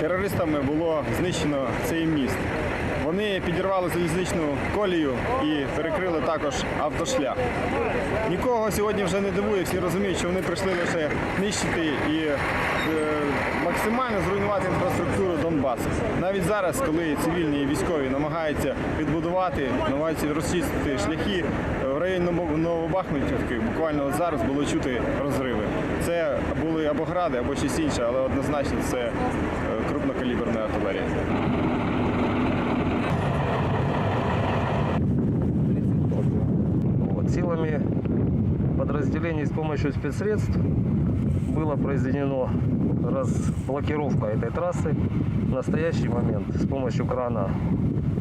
Терористами було знищено цей міст. Вони підірвали залізничну колію і перекрили також автошлях. Нікого сьогодні вже не дивує, всі розуміють, що вони прийшли лише нищити і е, максимально зруйнувати інфраструктуру Донбасу. Навіть зараз, коли цивільні і військові намагаються відбудувати, намагаються розчистити шляхи в районі Ново- Новобахмутівки, буквально от зараз було чути розриви. Це були або гради, або щось інше, але однозначно це е, крупнокаліберна артилерія. Вот, силами подразделений с помощью спецсредств было произведено разблокировка этой трассы. В настоящий момент с помощью крана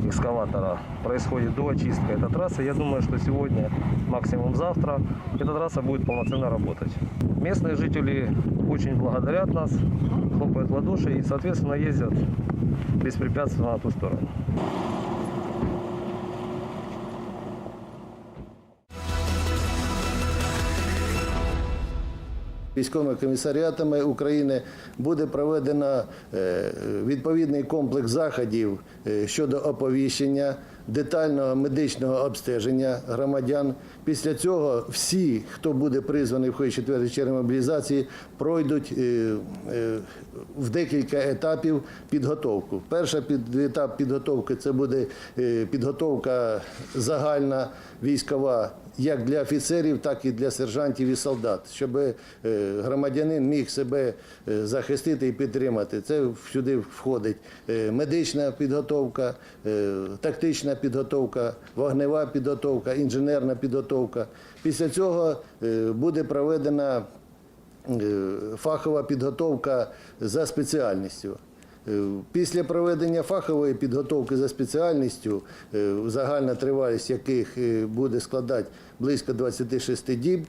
экскаватора происходит доочистка этой трассы. Я думаю, что сегодня, максимум завтра, эта трасса будет полноценно работать. Местные жители очень благодарят нас, хлопают в ладоши и, соответственно, ездят беспрепятственно на ту сторону. Військовими комісаріатами України буде проведено е, відповідний комплекс заходів е, щодо оповіщення, детального медичного обстеження громадян. Після цього всі, хто буде призваний в ході четвертої черги мобілізації, пройдуть е, е, в декілька етапів підготовку. Перший етап підготовки це буде е, підготовка загальна військова як для офіцерів, так і для сержантів і солдат, щоб громадянин міг себе захистити і підтримати. Це сюди входить медична підготовка, тактична підготовка, вогнева підготовка, інженерна підготовка. Після цього е, буде проведена е, фахова підготовка за спеціальністю. Е, Після проведення фахової підготовки за спеціальністю, загальна тривалість яких буде складати близько 26 діб,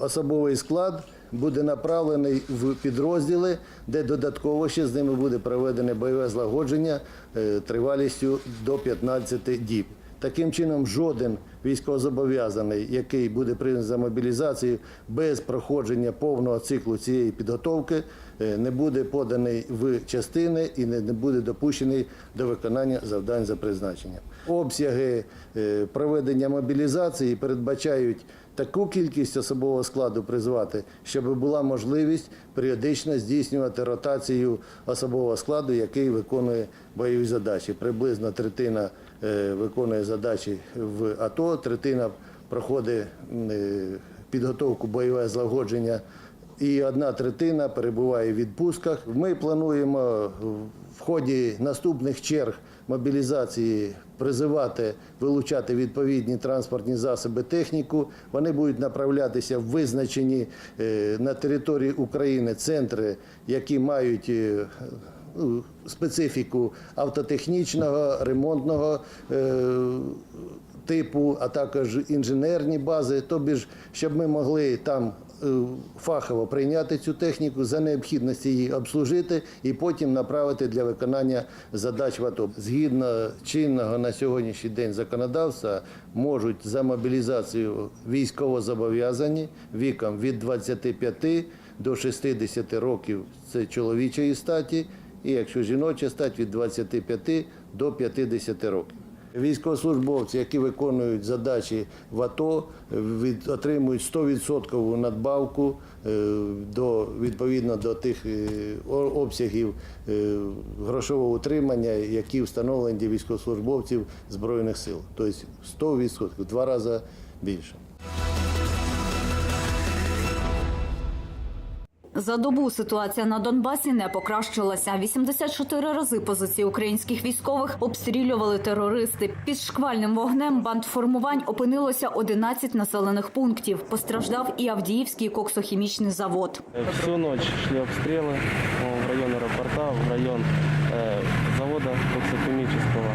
особовий склад буде направлений в підрозділи, де додатково ще з ними буде проведене бойове злагодження е, тривалістю до 15 діб. Таким чином, жоден військовозобов'язаний, який буде признаний за мобілізацію без проходження повного циклу цієї підготовки, е, не буде поданий в частини і не не буде допущений до виконання завдань за призначенням. Обсяги е, проведення мобілізації передбачають таку кількість особового складу призвати, щоб була можливість періодично здійснювати ротацію особового складу, який виконує бойові задачі. Приблизно третина е, виконує задачі в АТО, третина проходить е, підготовку бойове злагодження. І одна третина перебуває в відпустках. Ми плануємо в ході наступних черг мобілізації призивати вилучати відповідні транспортні засоби, техніку. Вони будуть направлятися в визначені е, на території України центри, які мають е, ну, специфіку автотехнічного, ремонтного е, типу, а також інженерні бази. Тобі ж, щоб ми могли там е, фахово прийняти цю техніку, за необхідності її обслужити і потім направити для виконання задач в АТО. Згідно чинного на сьогоднішній день законодавства, можуть за мобілізацію військовозобов'язані віком від 25 до 60 років це чоловічої статі, і якщо жіноча стать від 25 до 50 років. Військовослужбовці, які виконують задачі в АТО, від, отримують 100% надбавку е, до, відповідно до тих е, обсягів е, грошового утримання, які встановлені для військовослужбовців Збройних сил. Тобто 100%, в два рази більше. За добу ситуація на Донбасі не покращилася. 84 рази позиції українських військових обстрілювали терористи. Під шквальним вогнем бандформувань опинилося 11 населених пунктів. Постраждав і Авдіївський коксохімічний завод. Всю ночь шли обстрелы э, в район аэропорта, в район э, завода токсохимического,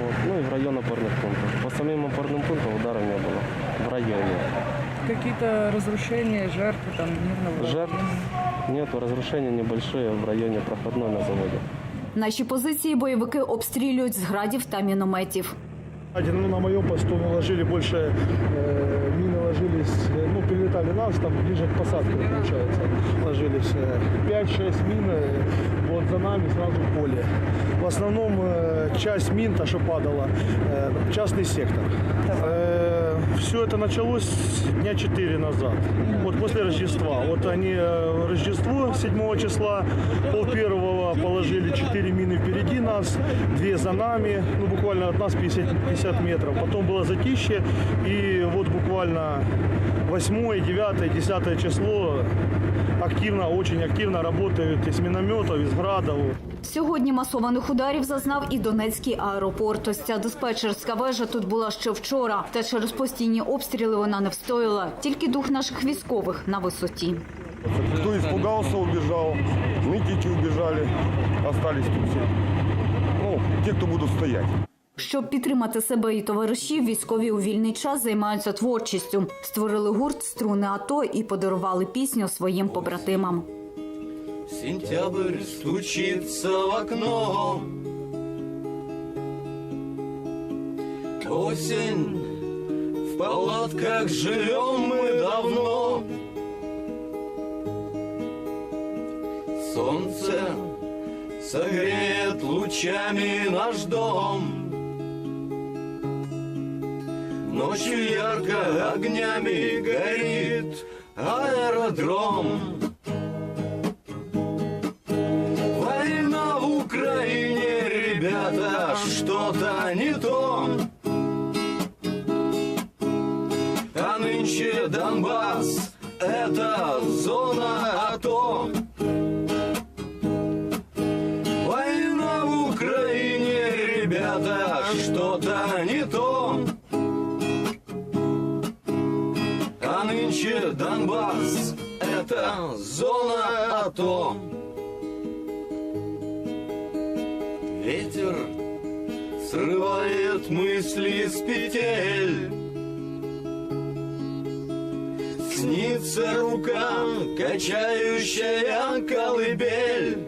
вот, ну и в район опорных пунктов. По самим опорным пунктам ударов не было в районе. Какие-то разрушения, жертвы там мирного Жертв нет, разрушения небольшие в районе проходной на заводе. Наші позиції бойовики обстрілюють з градів та мінометів. Один, ну, на моем посту наложили больше, э, мины ложились, э, ну, перед залетали нас, там ближе к посадке, получается, ложились. Э, 5-6 мин, э, вот за нами сразу поле. В основном э, часть мин, та, что падала, э, частный сектор. все это началось дня 4 назад, вот после Рождества. Вот они э, Рождество 7 числа, пол первого положили 4 мины впереди нас, 2 за нами, ну буквально от нас 50, 50 метров. Потом было затишье, и вот буквально 8, 9, 10 число активно, очень активно работают из минометов, из градов. Сьогодні масованих ударів зазнав і Донецький аеропорт. Ось ця диспетчерська вежа тут була ще вчора. Та через постійні обстріли вона не встояла. Тільки дух наших військових на висоті. Кто испугался, убежал. Нытики убежали. Остались тут все. Ну, те, кто будут стоять. Щоб підтримати себе і товаришів, військові у вільний час займаються творчістю. Створили гурт струни АТО і подарували пісню своїм побратимам. Сентябрь стучится в окно Осень В палатках живем мы давно Солнце согреет лучами наш дом Ночью ярко огнями горит аэродром Война в Украине, ребята, что-то не то. А нынче Донбасс — это зона АТО. Война в Украине, ребята, что-то не то. Донбасс — это зона АТО. Ветер срывает мысли с петель. Снится рука, качающая колыбель.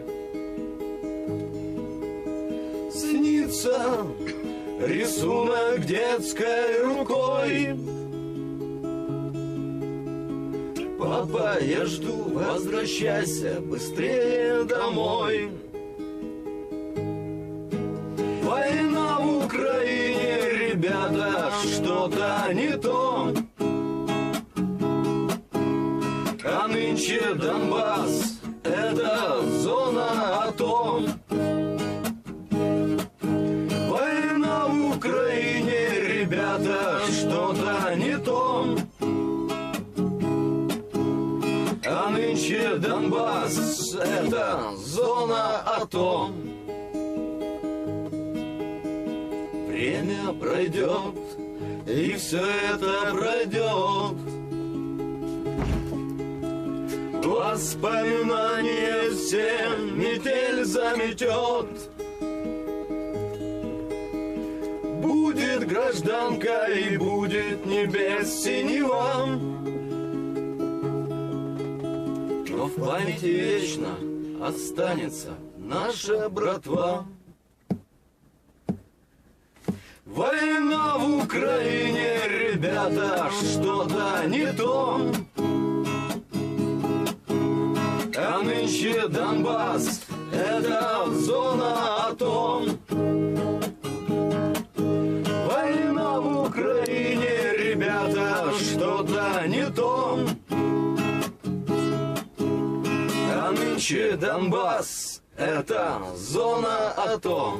Снится рисунок детской рукой Папа, я жду, возвращайся быстрее домой Война в Украине, ребята, что-то не то. А нынче Донбасс — Время пройдет, и все это пройдет. Воспоминания все метель заметет. Будет гражданка и будет небес синева. Но в памяти вечно останется наша братва. Война в Украине, ребята, что-то не то. А нынче Донбасс — это зона АТО. Война в Украине, ребята, что-то не то. А нынче Донбасс — это зона АТО.